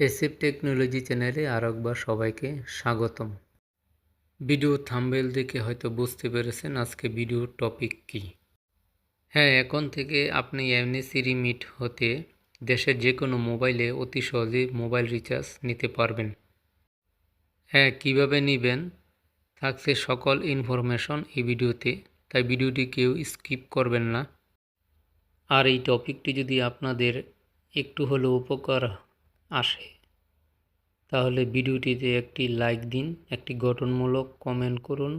এসিপ technology চ্যানেলে আর একবার সবাইকে স্বাগতম। ভিডিও থাম্বেল দেখে হয়তো বুঝতে পেরেছেন আজকে ভিডিওর টপিক কি। হ্যাঁ এখন থেকে আপনি এমনি সিরি মিট হতে দেশের যে কোনো মোবাইলে অতি সহজেই মোবাইল রিচার্জ নিতে পারবেন। হ্যাঁ কীভাবে নেবেন থাকছে সকল ইনফরমেশন এই ভিডিওতে, তাই ভিডিওটি কেউ স্কিপ করবেন না। আর এই টপিকটি যদি আপনাদের একটু হলেও উপকার আসে। তাহলে ভিডিওটিতে একটি লাইক দিন, একটি গঠনমূলক কমেন্ট করুন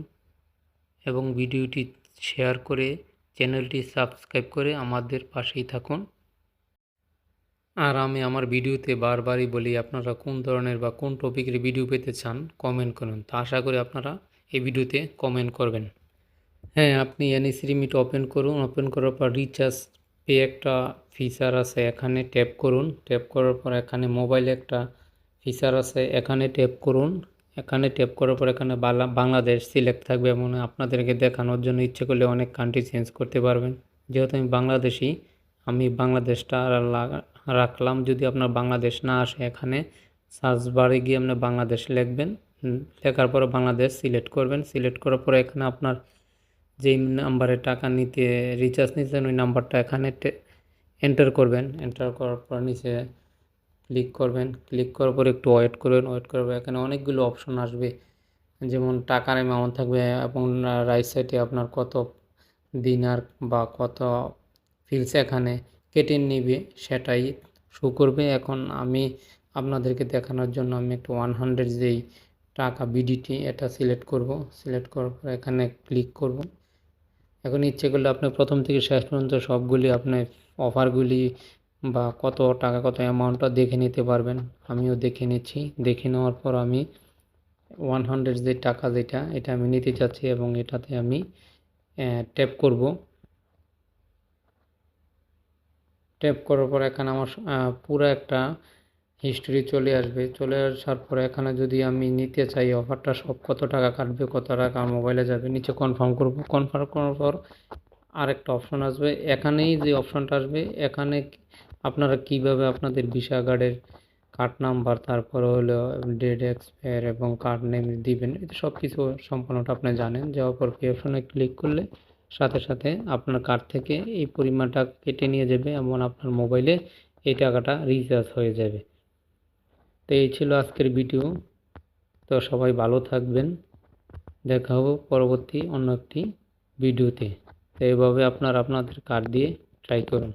এবং ভিডিওটি শেয়ার করে চ্যানেলটি সাবস্ক্রাইব করে আমাদের পাশেই থাকুন। আর আমি আমার ভিডিওতে বারবারই বলি, আপনারা কোন ধরনের বা কোন টপিকের ভিডিও পেতে চান কমেন্ট করুন। তা আশা করি আপনারা এই ভিডিওতে কমেন্ট করবেন। হ্যাঁ আপনি এনএসি রিমিট ওপেন করুন। ওপেন করার পর রিচার্জ একটা ফিচার আছে, এখানে ট্যাপ করুন। ট্যাপ করার পর এখানে মোবাইলে একটা ফিচার আছে, এখানে ট্যাপ করুন। এখানে ট্যাপ করার পর এখানে বাংলাদেশ সিলেক্ট থাকবে এবং আপনাদেরকে দেখানোর জন্য ইচ্ছে করলে অনেক কান্ট্রি চেঞ্জ করতে পারবেন। যেহেতু আমি বাংলাদেশি, আমি বাংলাদেশটা রাখলাম যদি আপনার বাংলাদেশ না আসে এখানে সার্চ বারে গিয়ে আপনি বাংলাদেশ লিখবেন। লেখার পরে বাংলাদেশ সিলেক্ট করবেন। সিলেক্ট করার পরে এখানে আপনার যেই নাম্বারে টাকা নিতে রিচার্জ নিতেন ওই নাম্বারটা এখানে এন্টার করবেন। এন্টার করার পর নিচে ক্লিক করবেন। ক্লিক করার পর একটু ওয়েট করবেন। ওয়েট করবে এখানে অনেকগুলো অপশন আসবে। যেমন টাকার অ্যামাউন্ট থাকবে এবং রাইট সাইডে আপনার কত দিনার বা কত ফিলস এখানে কেটে নিবে, সেটাই শো করবে। এখন আমি আপনাদেরকে দেখানোর জন্য আমি একটু ওয়ান হান্ড্রেড যেই টাকা বিডিটি এটা সিলেক্ট করব। সিলেক্ট করার পর এখানে ক্লিক করব। এখন ইচ্ছে করলে আপনি প্রথম থেকে শেষ পর্যন্ত সবগুলি আপনার অফারগুলি বা কত টাকা কত অ্যামাউন্টটা দেখে নিতে পারবেন। আমিও দেখে নিচ্ছি। দেখে নেওয়ার পর আমি ওয়ান হান্ড্রেড যে টাকা যেটা, এটা আমি নিতে চাচ্ছি এবং এটাতে আমি ট্যাপ করব। ট্যাপ করার পর এখানে আমার পুরো একটা হিস্টোরি চলে আসবে। চলে আসার পরে এখানে যদি আমি নিতে চাই অফারটা সব কত টাকা কাটবে, কত টাকা মোবাইলে যাবে, নিচে কনফার্ম করব। কনফার্ম করার পর আরেকটা অপশন আসবে। এখানেই যে অপশনটা আসবে, এখানে আপনারা কীভাবে আপনাদের ভিসা কার্ডের কার্ড নাম্বার তারপরে হলো ডেট এক্সপায়ার এবং কার্ড নেম দিবেন এটা সব কিছু সম্পূর্ণটা আপনি জানেন। যাওয়ার পর পে অপশনে ক্লিক করলে সাথে সাথে আপনার কার্ড থেকে এই পরিমাণটা কেটে নিয়ে যাবে এমন আপনার মোবাইলে এই টাকাটা রিচার্জ হয়ে যাবে। তো এই ছিল আজকের ভিডিও। তো সবাই ভালো থাকবেন। দেখা হবে পরবর্তী অন্য একটি ভিডিওতে। তো এইভাবে আপনার আপনাদের কার্ড দিয়ে ট্রাই করুন।